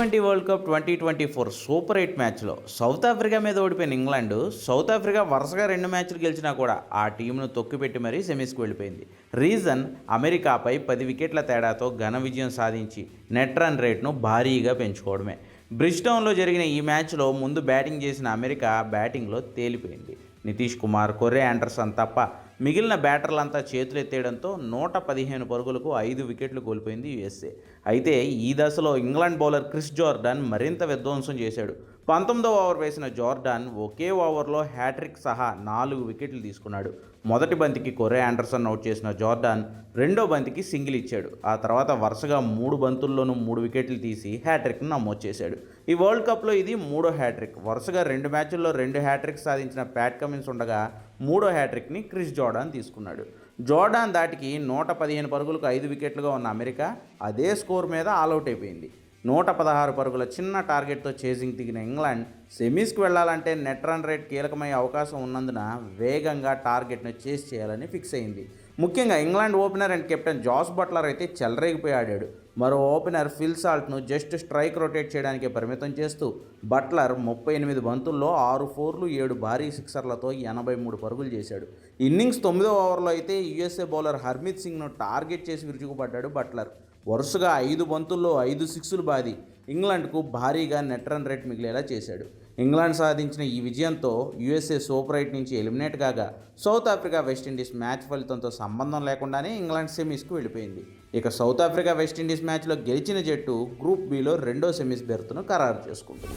Twenty world cup twenty twenty four super eight మ్యాచ్లో South Africa మీద ఓడిపోయిన England south Africa వరుసగా రెండు మ్యాచ్లు గెలిచినా కూడా ఆ టీంను తొక్కిపెట్టి మరీ సెమీస్కి వెళ్ళిపోయింది. రీజన్ అమెరికాపై పది వికెట్ల తేడాతో ఘన విజయం సాధించి నెట్ రన్ రేట్ను భారీగా పెంచుకోవడమే. బ్రిస్టౌన్లో జరిగిన ఈ మ్యాచ్లో ముందు బ్యాటింగ్ చేసిన అమెరికా బ్యాటింగ్లో తేలిపోయింది. నితీష్ కుమార్ కొర్రే ఆండర్సన్ తప్ప మిగిలిన బ్యాటర్లంతా చేతులు ఎత్తేయడంతో నూట పదిహేను పరుగులకు ఐదు వికెట్లు కోల్పోయింది యుఎస్ఏ. అయితే ఈ దశలో ఇంగ్లాండ్ బౌలర్ క్రిస్ జోర్డాన్ మరింత విధ్వంసం చేశాడు. పంతొమ్మిదవ ఓవర్ వేసిన జోర్డాన్ ఒకే ఓవర్లో హ్యాట్రిక్ సహా నాలుగు వికెట్లు తీసుకున్నాడు. మొదటి బంతికి కొరే ఆండర్సన్ అవుట్ చేసిన జోర్డాన్ రెండో బంతికి సింగిల్ ఇచ్చాడు. ఆ తర్వాత వరుసగా మూడు బంతుల్లోనూ మూడు వికెట్లు తీసి హ్యాట్రిక్ను నమోదు చేశాడు. ఈ వరల్డ్ కప్లో ఇది మూడో హ్యాట్రిక్. వరుసగా రెండు మ్యాచ్ల్లో రెండు హ్యాట్రిక్ సాధించిన ప్యాట్ కమిన్స్ ఉండగా మూడో హ్యాట్రిక్ని క్రిస్ జోర్డాన్ తీసుకున్నాడు. జోర్డాన్ దాటికి నూట పదిహేను పరుగులకు ఐదు వికెట్లుగా ఉన్న అమెరికా అదే స్కోర్ మీద ఆల్అవుట్ అయిపోయింది. నూట పదహారు పరుగుల చిన్న టార్గెట్తో చేసింగ్ దిగిన ఇంగ్లాండ్ సెమీస్కి వెళ్ళాలంటే నెట్ రన్ రేట్ కీలకమయ్యే అవకాశం ఉన్నందున వేగంగా టార్గెట్ను చేస్ చేయాలని ఫిక్స్ అయింది. ముఖ్యంగా England opener and captain Jos Buttler అయితే చెలరేగిపోయి ఆడాడు మరో ఓపెనర్ ఫిల్ సాల్ట్ను జస్ట్ స్ట్రైక్ రొటేట్ చేయడానికి పరిమితం చేస్తూ బట్లర్ ముప్పై ఎనిమిది బంతుల్లో ఆరు ఫోర్లు ఏడు భారీ సిక్సర్లతో ఎనభై మూడు పరుగులు చేశాడు. ఇన్నింగ్స్ తొమ్మిదో ఓవర్లో అయితే యుఎస్ఏ బౌలర్ హర్మిత్ సింగ్ను టార్గెట్ చేసి విరుచుకుపడ్డాడు బట్లర్. వరుసగా ఐదు బంతుల్లో ఐదు సిక్స్లు బాది. ఇంగ్లాండ్కు భారీగా నెట్ రన్ రేట్ మిగిలేలా చేశాడు. ఇంగ్లాండ్ సాధించిన ఈ విజయంతో U S A super eight నుంచి ఎలిమినేట్ కాగా South Africa West Indies match ఫలితంతో సంబంధం లేకుండానే ఇంగ్లాండ్ సెమీస్కు వెళ్ళిపోయింది. ఇక సౌత్ ఆఫ్రికా వెస్టిండీస్ మ్యాచ్లో గెలిచిన జట్టు గ్రూప్ బిలో రెండో సెమీస్ బెర్త్ను ఖరారు చేసుకుంటుంది.